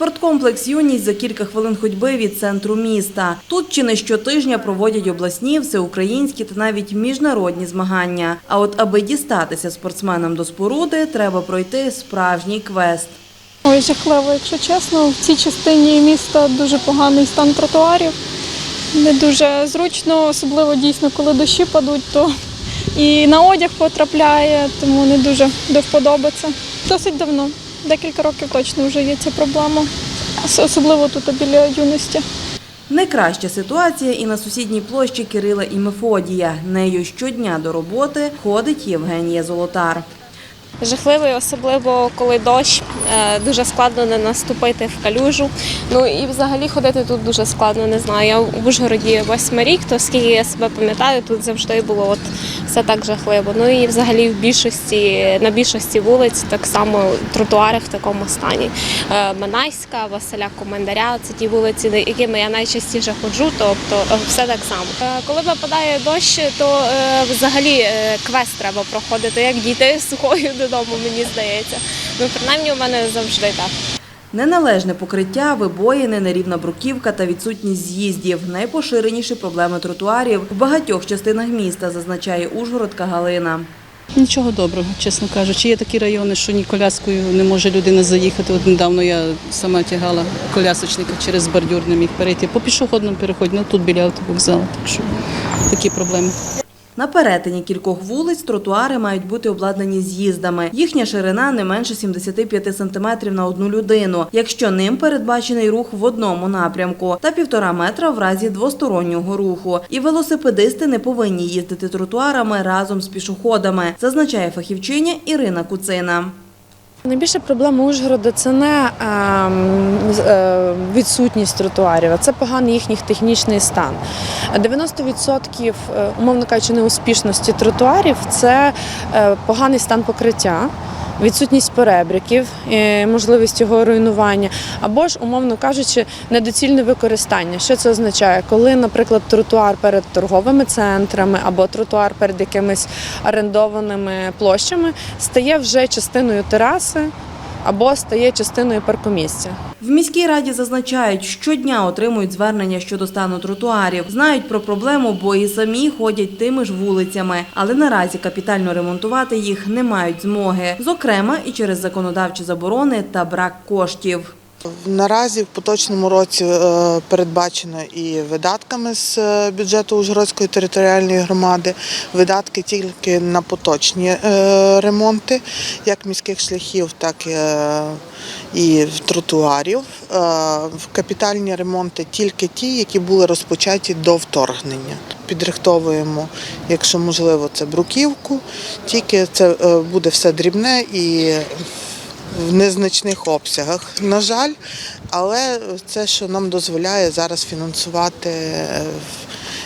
Спорткомплекс Юність за кілька хвилин ходьби від центру міста. Тут чи не щотижня проводять обласні, всеукраїнські та навіть міжнародні змагання. А от аби дістатися спортсменам до споруди, треба пройти справжній квест. Жахливо, якщо чесно. В цій частині міста дуже поганий стан тротуарів. Не дуже зручно, особливо дійсно, коли дощі падуть, то і на одяг потрапляє, тому не дуже до вподоби це. Досить давно, декілька років точно вже є ця проблема, особливо тут біля юності. Найкраща ситуація і на сусідній площі Кирила і Мефодія. Нею щодня до роботи ходить Євгенія Золотар. Жахливий, особливо коли дощ, е, дуже складно не наступити в калюжу. Ну і взагалі ходити тут дуже складно, не знаю. Я в Ужгороді восьмий рік, то скільки я себе пам'ятаю, тут завжди було от все так жахливо. Ну і взагалі в більшості на більшості вулиць так само тротуари в такому стані. Е, Манайська, Василя Командаря це ті вулиці, якими я найчастіше ходжу, тобто е, все так само. Коли випадає дощ, то взагалі квест треба проходити, як дійти сухою додому, мені здається. Ну, принаймні, у мене завжди так. Неналежне покриття, вибоїни, нерівна бруківка та відсутність з'їздів – найпоширеніші проблеми тротуарів в багатьох частинах міста, зазначає Ужгородка Галина. Нічого доброго, чесно кажучи. Є такі райони, що ні коляскою не може людина заїхати. От недавно я сама тягала колясочника через бордюр, не міг перейти по пішохідному переході, ну тут біля автовокзалу. Так що такі проблеми. На перетині кількох вулиць тротуари мають бути обладнані з'їздами. Їхня ширина не менше 75 сантиметрів на одну людину, якщо ним передбачений рух в одному напрямку, та півтора метра в разі двостороннього руху. І велосипедисти не повинні їздити тротуарами разом з пішоходами, зазначає фахівчиня Ірина Куцина. Найбільша проблема Ужгорода це не ем, е, відсутність тротуарів, а це поганий їхній технічний стан. 90% е, умовно кажучи, неуспішності тротуарів це е, поганий стан покриття. Відсутність перебриків, е, можливість його руйнування, або ж, умовно кажучи, недоцільне використання. Що це означає? Коли, наприклад, тротуар перед торговими центрами або тротуар перед якимись орендованими площами стає вже частиною тераси або стає частиною паркомісця. В міській раді зазначають, щодня отримують звернення щодо стану тротуарів. Знають про проблему, бо і самі ходять тими ж вулицями, але наразі капітально ремонтувати їх не мають змоги. Зокрема, і через законодавчі заборони та брак коштів. Наразі в поточному році е, передбачено і видатками з е, бюджету Ужгородської територіальної громади, видатки тільки на поточні е, ремонти, як міських шляхів, так і тротуарів. Капітальні ремонти тільки ті, які були розпочаті до вторгнення. Підрихтовуємо, якщо можливо, це бруківку, тільки це буде все дрібне і в незначних обсягах. На жаль, але це, що нам дозволяє зараз фінансувати е,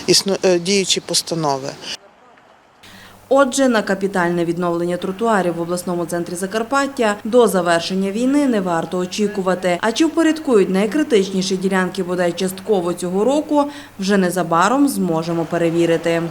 існу- е, діючі постанови. Отже, на капітальне відновлення тротуарів в обласному центрі Закарпаття до завершення війни не варто очікувати. А чи впорядкують найкритичніші ділянки бодай частково цього року, вже незабаром зможемо перевірити.